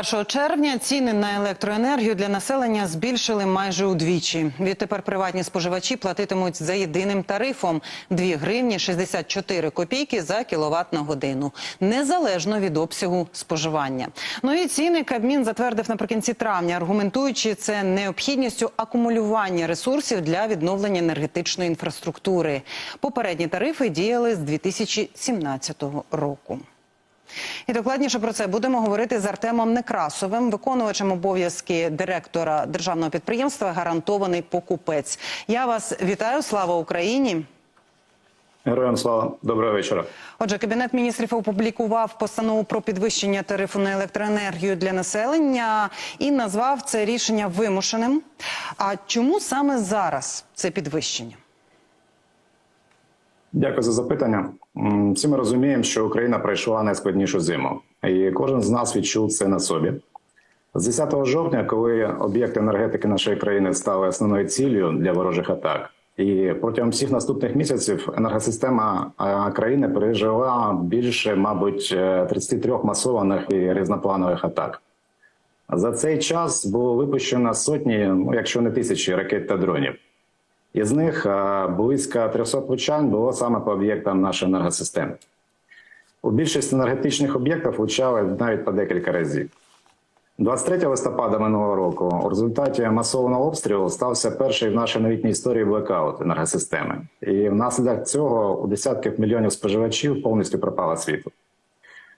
1 червня ціни на електроенергію для населення збільшили майже удвічі. Відтепер приватні споживачі платитимуть за єдиним тарифом 2 гривні 64 копійки за кіловат на годину, незалежно від обсягу споживання. Нові ціни Кабмін затвердив наприкінці травня, аргументуючи це необхідністю акумулювання ресурсів для відновлення енергетичної інфраструктури. Попередні тарифи діяли з 2017 року. І докладніше про це будемо говорити з Артемом Некрасовим, виконувачем обов'язки директора державного підприємства Гарантований покупець. Я вас вітаю. Слава Україні! Героям слава доброго вечора. Отже, кабінет міністрів опублікував постанову про підвищення тарифу на електроенергію для населення і назвав це рішення вимушеним. А чому саме зараз це підвищення? Дякую за запитання. Всі ми розуміємо, що Україна пройшла найскладнішу зиму, і кожен з нас відчув це на собі. З 10 жовтня, коли об'єкти енергетики нашої країни стали основною ціллю для ворожих атак, і протягом всіх наступних місяців енергосистема країни пережила більше, мабуть, е, 33 масованих і різнопланових атак. За цей час було випущено сотні, ну якщо не тисячі ракет та дронів. Із них е, близько 300 влучань було саме по об'єктам нашої енергосистеми. У більшості енергетичних об'єктів влучали навіть по декілька разів. 23 листопада минулого року у результаті масованого обстрілу стався перший в нашій новітній історії блекаут енергосистеми. І внаслідок цього у десятків мільйонів споживачів повністю пропало світло.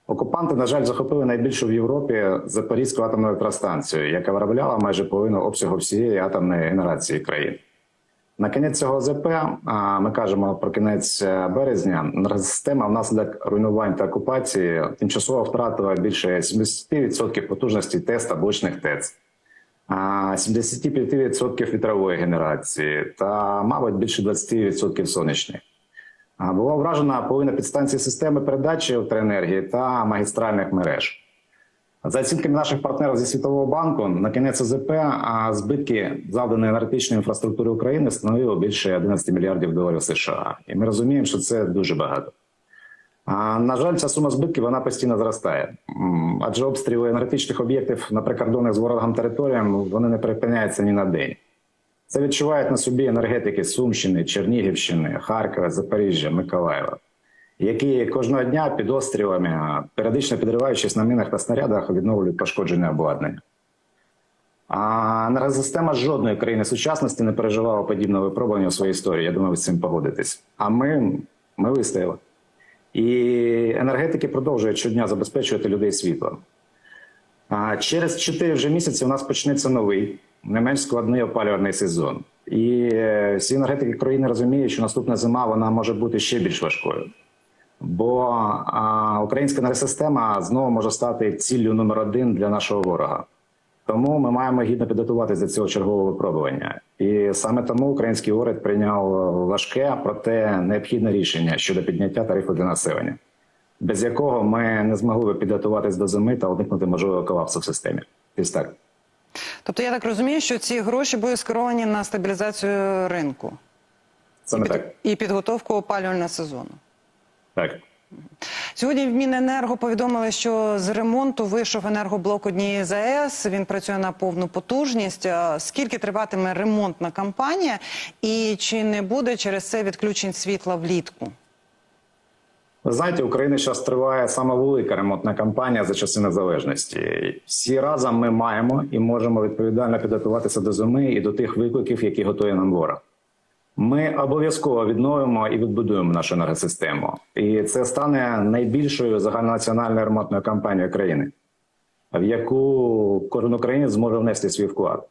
Окупанти, на жаль, захопили найбільшу в Європі Запорізьку атомну електростанцію, яка виробляла майже половину обсягу всієї атомної генерації країни. На кінець цього ЗП, ми кажемо про кінець е, березня, енергосистема внаслідок руйнувань та окупації тимчасово втратила більше 70% потужності ТЕС та блочних ТЕЦ, а 75% вітрової генерації та, мабуть, більше 20% сонячної. Була вражена половина підстанцій системи передачі електроенергії та магістральних мереж. За оцінками наших партнерів зі Світового банку, на кінець ОЗП збитки завданої енергетичної інфраструктури України становили більше 11 мільярдів доларів США. І ми розуміємо, що це дуже багато. А, на жаль, ця сума збитків вона постійно зростає, адже обстріли енергетичних об'єктів на прикордонних з ворогом територіям вони не припиняються ні на день. Це відчувають на собі енергетики Сумщини, Чернігівщини, Харкова, Запоріжжя, Миколаєва які кожного дня під острілами, періодично підриваючись на мінах та снарядах, відновлюють пошкоджене обладнання. А енергосистема жодної країни сучасності не переживала подібного випробування у своїй історії. Я думаю, ви з цим погодитесь. А ми, ми вистояли. І енергетики продовжують щодня забезпечувати людей світлом. А через 4 вже місяці у нас почнеться новий, не менш складний опалювальний сезон. І е, всі енергетики країни розуміють, що наступна зима вона може бути ще більш важкою. Бо а, українська енергосистема знову може стати ціллю номер один для нашого ворога. Тому ми маємо гідно підготуватися до цього чергового випробування. І саме тому український уряд прийняв важке, проте необхідне рішення щодо підняття тарифу для населення, без якого ми не змогли б підготуватись до зими та уникнути можливого колапсу в системі. Ось так. Тобто, я так розумію, що ці гроші були скеровані на стабілізацію ринку Саме так. і підготовку опалювального сезону. Так. Сьогодні в Міненерго повідомили, що з ремонту вийшов енергоблок однієї ЗАЕС. Він працює на повну потужність. Скільки триватиме ремонтна кампанія, і чи не буде через це відключень світла влітку? Ви знаєте, Україна зараз триває сама велика ремонтна кампанія за часи незалежності. Всі разом ми маємо і можемо відповідально підготуватися до зими і до тих викликів, які готує нам ворог. Ми обов'язково відновимо і відбудуємо нашу енергосистему, і це стане найбільшою загальнонаціональною ремонтною кампанією країни, в яку кожен українець зможе внести свій вклад.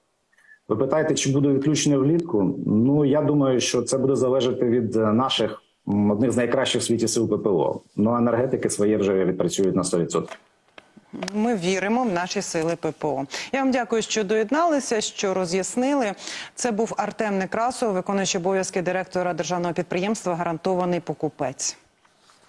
Ви питаєте, чи буде відключення влітку? Ну я думаю, що це буде залежати від наших одних з найкращих в світі сил ППО. Ну енергетики своє вже відпрацюють на 100%. Ми віримо в наші сили ППО. Я вам дякую, що доєдналися, що роз'яснили. Це був Артем Некрасов, виконуючий обов'язки директора державного підприємства Гарантований покупець.